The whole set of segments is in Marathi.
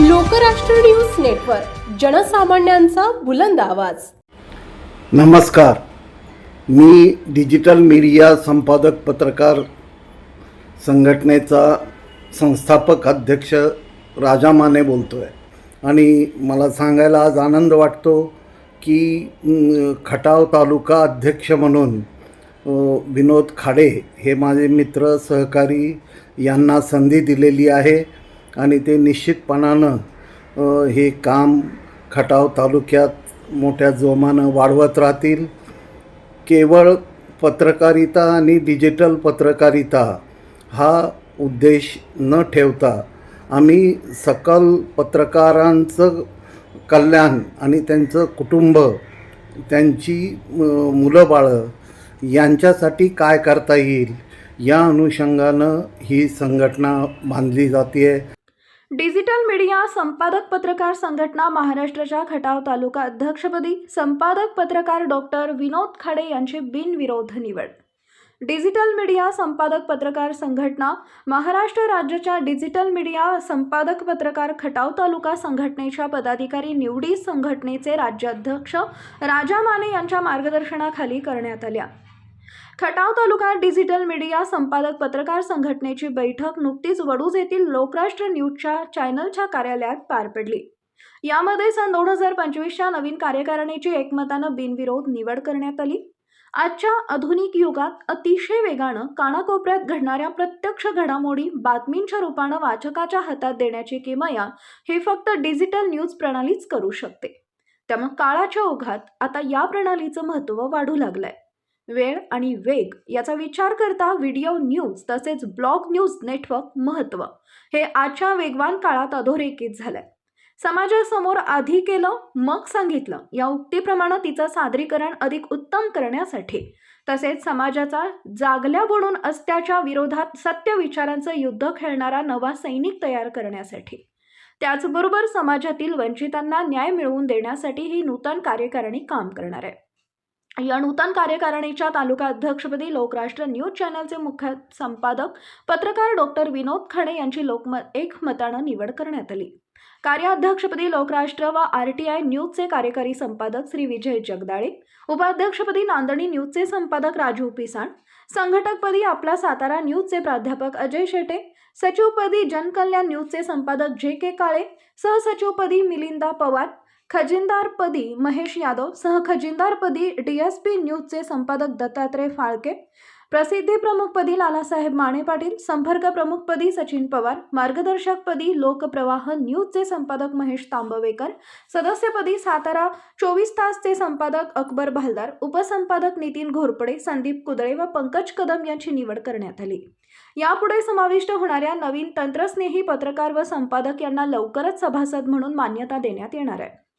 लोकराष्ट्र न्यूज नेटवर्क जनसामान्यांचा बुलंद आवाज. नमस्कार. मी डिजिटल मीडिया संपादक पत्रकार संघटनेचा संस्थापक अध्यक्ष राजा माने बोलतो आहे आणि मला सांगायला आज आनंद वाटतो की खटाव तालुका अध्यक्ष म्हणून विनोद खाडे हे माझे मित्र सहकारी यांना संधी दिलेली आहे. आणि ते निश्चितपणानं हे काम खटाव तालुक्यात मोठ्या जोमानं वाढवत राहतील. केवळ पत्रकारिता आणि डिजिटल पत्रकारिता हा उद्देश न ठेवता आम्ही सकल पत्रकारांचं कल्याण आणि त्यांचं कुटुंब त्यांची मुलं बाळं यांच्यासाठी काय करता येईल या अनुषंगानं ही संघटना बांधली जाते आहे डिजिटल मीडिया संपादक पत्रकार संघटना महाराष्ट्राच्या खटाव तालुका अध्यक्षपदी संपादक पत्रकार डॉक्टर विनोद खाडे यांची बिनविरोध निवड. डिजिटल मीडिया संपादक पत्रकार संघटना महाराष्ट्र राज्याच्या डिजिटल मीडिया संपादक पत्रकार खटाव तालुका संघटनेच्या पदाधिकारी निवडी संघटनेचे राज्याध्यक्ष राजा माने यांच्या मार्गदर्शनाखाली करण्यात आल्या. खटाव तालुका डिजिटल मीडिया संपादक पत्रकार संघटनेची बैठक नुकतीच वडूज येथील लोकराष्ट्र न्यूजच्या चॅनलच्या कार्यालयात पार पडली. यामध्ये सन दोन हजार पंचवीसच्या नवीन कार्यकारिणीची एकमतानं बिनविरोध निवड करण्यात आली. आजच्या आधुनिक युगात अतिशय वेगानं कानाकोपऱ्यात घडणाऱ्या प्रत्यक्ष घडामोडी बातमींच्या रूपानं वाचकाच्या हातात देण्याची किमया हे फक्त डिजिटल न्यूज प्रणालीच करू शकते. त्यामुळे काळाच्या ओघात आता या प्रणालीचं महत्त्व वाढू लागलंय. वेळ आणि वेग याचा विचार करता व्हिडिओ न्यूज तसेच ब्लॉग न्यूज नेटवर्क महत्त्व हे आजच्या वेगवान काळात अधोरेखित झालंय. समाजासमोर आधी केलं मग सांगितलं. या उक्तीप्रमाणे तिचं सादरीकरण अधिक उत्तम करण्यासाठी तसेच समाजाचा जागल्या बनून अस्त्याच्या विरोधात सत्य विचारांचं युद्ध खेळणारा नवा सैनिक तयार करण्यासाठी. त्याचबरोबर समाजातील वंचितांना न्याय मिळवून देण्यासाठी ही नूतन कार्यकारिणी काम करणार आहे. या नूतन कार्यकारिणीच्या तालुका अध्यक्षपदी लोकराष्ट्र न्यूज चॅनलचे मुख्य संपादक पत्रकार डॉक्टर विनोद खणे यांची लोकमत एकमतानं निवड करण्यात आली. कार्याध्यक्षपदी लोकराष्ट्र व आर टी आय न्यूजचे कार्यकारी संपादक श्री विजय जगदाळे उपाध्यक्षपदी नांदणी न्यूजचे संपादक राजू पिसाण संघटकपदी आपला सातारा न्यूजचे प्राध्यापक अजय शेटे सचिवपदी जनकल्याण न्यूजचे संपादक जे के काळे सहसचिवपदी मिलिंदा पवार खजिनदारपदी महेश यादव सहखजिनदारपदी डी एस पी न्यूजचे संपादक दत्तात्रय फाळके प्रसिद्धी प्रमुखपदी लालासाहेब माने पाटील संपर्क प्रमुखपदी सचिन पवार मार्गदर्शकपदी लोकप्रवाह न्यूजचे संपादक महेश तांबवेकर सदस्यपदी सातारा चोवीस तासचे संपादक अकबर भालदार उपसंपादक नितीन घोरपडे संदीप कुदळे व पंकज कदम यांची निवड करण्यात आली. यापुढे समाविष्ट होणाऱ्या नवीन तंत्रस्नेही पत्रकार व संपादक यांना लवकरच सभासद म्हणून मान्यता देण्यात येणार आहे.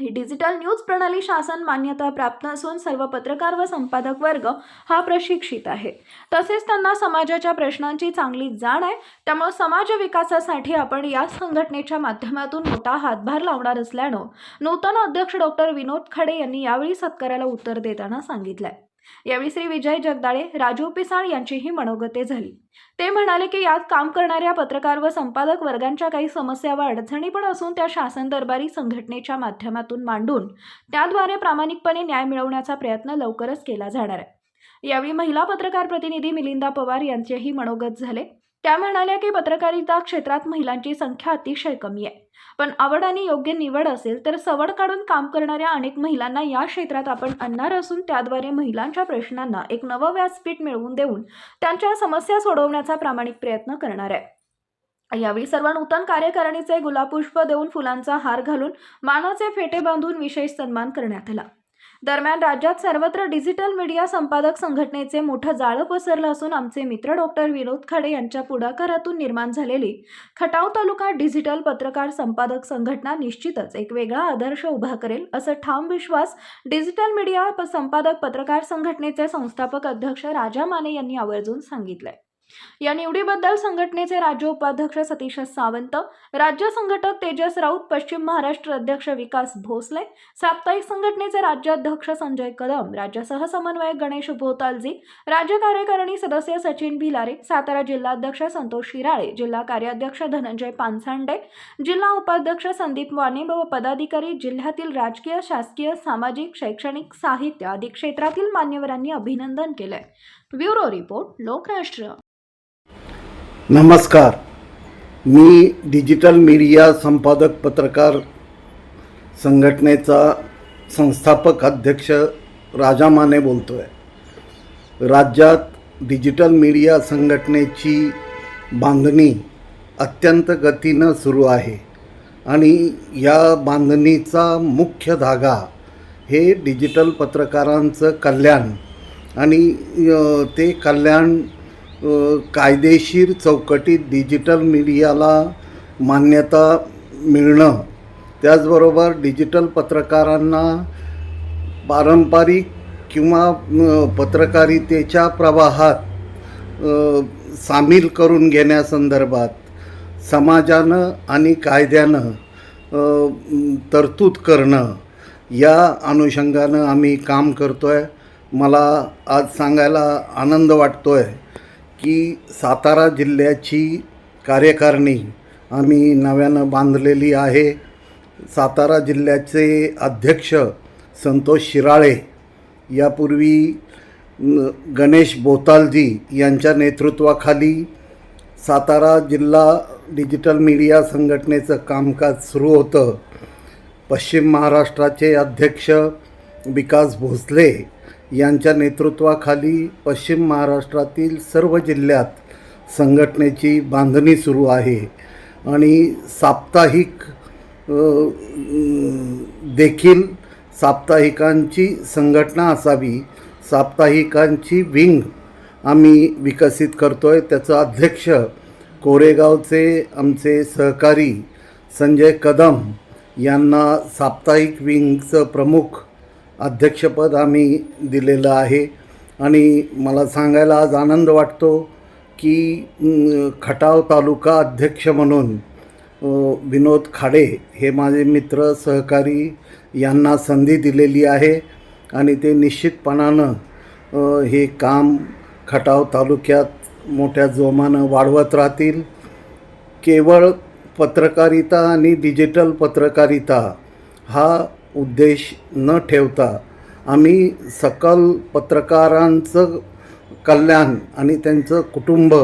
ही डिजिटल न्यूज प्रणाली शासन मान्यता प्राप्त असून सर्व पत्रकार व संपादक वर्ग हा प्रशिक्षित आहे. तसेच त्यांना समाजाच्या प्रश्नांची चांगली जाण आहे. त्यामुळे समाज विकासासाठी आपण या संघटनेच्या माध्यमातून मोठा हातभार लावणार असल्यानं नूतन अध्यक्ष डॉक्टर विनोद खडे यांनी यावेळी सत्काराला उत्तर देताना सांगितलंय. यावेळी श्री विजय जगदाळे राजू पिसाळ यांचीही मनोगते झाली. ते म्हणाले की यात काम करणाऱ्या पत्रकार व संपादक वर्गांच्या काही समस्या व अडचणी पण असून त्या शासन दरबारी संघटनेच्या माध्यमातून मांडून त्याद्वारे प्रामाणिकपणे न्याय मिळवण्याचा प्रयत्न लवकरच केला जाणार आहे. यावेळी महिला पत्रकार प्रतिनिधी मिलिंदा पवार यांचेही मनोगत झाले. त्या म्हणाल्या की पत्रकारिता क्षेत्रात महिलांची संख्या अतिशय कमी आहे. पण आवड आणि योग्य निवड असेल तर सवड काढून काम करणाऱ्या अनेक महिलांना या क्षेत्रात आपण आणणार असून त्याद्वारे महिलांच्या प्रश्नांना एक नवं व्यासपीठ मिळवून देऊन त्यांच्या समस्या सोडवण्याचा प्रामाणिक प्रयत्न करणार आहे. यावेळी सर्व नूतन कार्यकारिणीचे गुलाबपुष्प देऊन फुलांचा हार घालून मानाचे फेटे बांधून विशेष सन्मान करण्यात आला. दरम्यान राज्यात सर्वत्र डिजिटल मीडिया संपादक संघटनेचे मोठं जाळं पसरलं असून आमचे मित्र डॉक्टर विनोद खाडे यांच्या पुढाकारातून निर्माण झालेली खटाव तालुका डिजिटल पत्रकार संपादक संघटना निश्चितच एक वेगळा आदर्श उभा करेल असं ठाम विश्वास डिजिटल मीडिया प- संपादक पत्रकार संघटनेचे संस्थापक अध्यक्ष राजा माने यांनी आवर्जून सांगितलंय. या निवडीबद्दल संघटनेचे राज्य उपाध्यक्ष सतीश सावंत राज्य संघटक तेजस राऊत पश्चिम महाराष्ट्र अध्यक्ष विकास भोसले साप्ताहिक संघटनेचे राज्याध्यक्ष संजय कदम राज्य सहसमन्वयक गणेश भोतालजी राज्य कार्यकारिणी सदस्य सचिन भिलारे सातारा जिल्हाध्यक्ष संतोष शिराळे जिल्हा कार्याध्यक्ष धनंजय पानसांडे जिल्हा उपाध्यक्ष संदीप वाने व पदाधिकारी जिल्ह्यातील राजकीय शासकीय सामाजिक शैक्षणिक साहित्य आदी क्षेत्रातील मान्यवरांनी अभिनंदन केले ब्युरो रिपोर्ट लोकराष्ट्र. नमस्कार. मी डिजिटल मीडिया संपादक पत्रकार संघटनेचा संस्थापक अध्यक्ष राजा माने बोलतो आहे राज्यात डिजिटल मीडिया संघटनेची बांधणी अत्यंत गतीनं सुरू आहे आणि या बांधणीचा मुख्य धागा हे डिजिटल पत्रकारांचं कल्याण आणि ते कल्याण कायदेशीर चौकटीत डिजिटल मीडियाला मान्यता मिळणं त्याचबरोबर डिजिटल पत्रकारांना पारंपरिक किंवा पत्रकारितेच्या प्रवाहात सामील करून घेण्यासंदर्भात समाजानं आणि कायद्यानं तरतूद करणं या अनुषंगानं आम्ही काम करतो आहे मला आज सांगायला आनंद वाटतो आहे की सातारा जिल्ह्याची कार्यकारिणी आम्ही नव्यानं बांधलेली आहे. सातारा जिल्ह्याचे अध्यक्ष संतोष शिराळे यापूर्वी न- गणेश बोतालजी यांच्या नेतृत्वाखाली सातारा जिल्हा डिजिटल मीडिया संघटनेचं कामकाज सुरू होतं. पश्चिम महाराष्ट्राचे अध्यक्ष विकास भोसले यांच्या नेतृत्वाखाली पश्चिम महाराष्ट्रातील सर्व जिल्ह्यात संघटनेची बांधणी सुरू आहे. आणि साप्ताहिक देखील साप्ताहिकांची संघटना असावी. साप्ताहिकांची विंग आम्ही विकसित करतो आहे त्याचं अध्यक्ष कोरेगावचे आमचे सहकारी संजय कदम यांना साप्ताहिक विंगचं प्रमुख अध्यक्षपद आम्ही दिलेलं आहे. आणि मला सांगायला आज आनंद वाटतो की खटाव तालुका अध्यक्ष म्हणून विनोद खाडे हे माझे मित्र सहकारी यांना संधी दिलेली आहे. आणि ते निश्चितपणानं हे काम खटाव तालुक्यात मोठ्या जोमानं वाढवत राहतील. केवळ पत्रकारिता आणि डिजिटल पत्रकारिता हा उद्देश न ठेवता आम्ही सकल पत्रकारांचं कल्याण आणि त्यांचं कुटुंब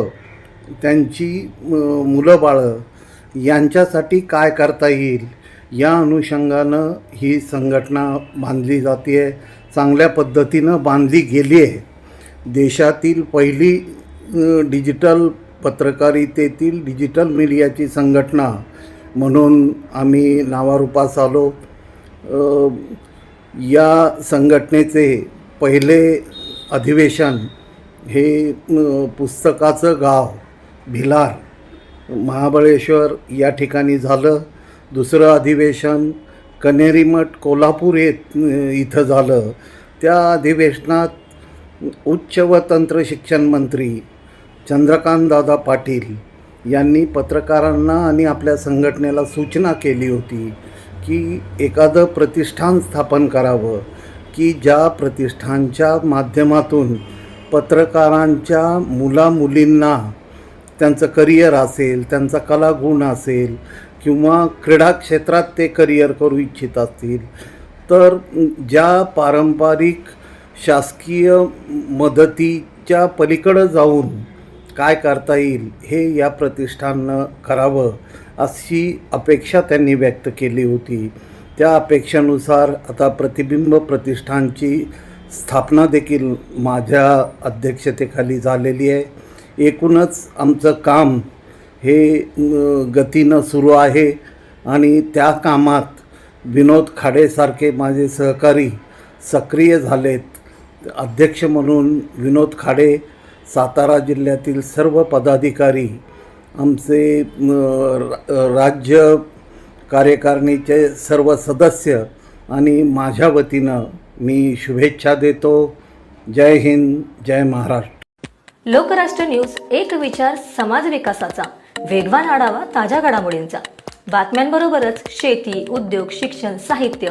त्यांची मुलं बाळं यांच्यासाठी काय करता येईल या अनुषंगानं ही संघटना बांधली जाते आहे चांगल्या पद्धतीनं बांधली गेली आहे देशातील पहिली डिजिटल पत्रकारितेतील डिजिटल मीडियाची संघटना म्हणून आम्ही नावारूपास आलो. या संघटनेचे पहिले अधिवेशन हे पुस्तकाचं गाव भिलार महाबळेश्वर या ठिकाणी झालं. दुसरं अधिवेशन कनेरीमठ कोल्हापूर येत इथं झालं. त्या अधिवेशनात उच्च व तंत्र शिक्षण मंत्री चंद्रकांतदादा पाटील यांनी पत्रकारांना आणि आपल्या संघटनेला सूचना केली होती. की एखादं प्रतिष्ठान स्थापन करावं की ज्या प्रतिष्ठानच्या माध्यमातून पत्रकारांच्या मुलामुलींना त्यांचं करिअर असेल त्यांचा कलागुण असेल किंवा क्रीडा क्षेत्रात ते करिअर करू इच्छित असतील तर ज्या पारंपरिक शासकीय मदतीच्या पलीकडं जाऊन काय करता येईल हे या प्रतिष्ठाननं करावं. अशी अपेक्षा त्यांनी व्यक्त केली होती. त्या अपेक्षेनुसार आता प्रतिबिंब प्रतिष्ठानची स्थापना देखील माझ्या अध्यक्षतेखाली झालेली आहे. एकूणच आमचं काम हे गतीनं सुरू आहे आणि त्या कामात विनोद खाडेसारखे माझे सहकारी सक्रिय झालेत. अध्यक्ष म्हणून विनोद खाडे सातारा जिल्ह्यातील सर्व पदाधिकारी आमचे राज्य कार्यकारिणीचे सर्व सदस्य आणि माझ्या वतीनं मी शुभेच्छा देतो. जय हिंद जय महाराष्ट्र. लोकराष्ट्र न्यूज एक विचार समाज विकासाचा. वेगवान आढावा ताज्या घडामोडींचा. बातम्यांबरोबरच शेती उद्योग शिक्षण साहित्य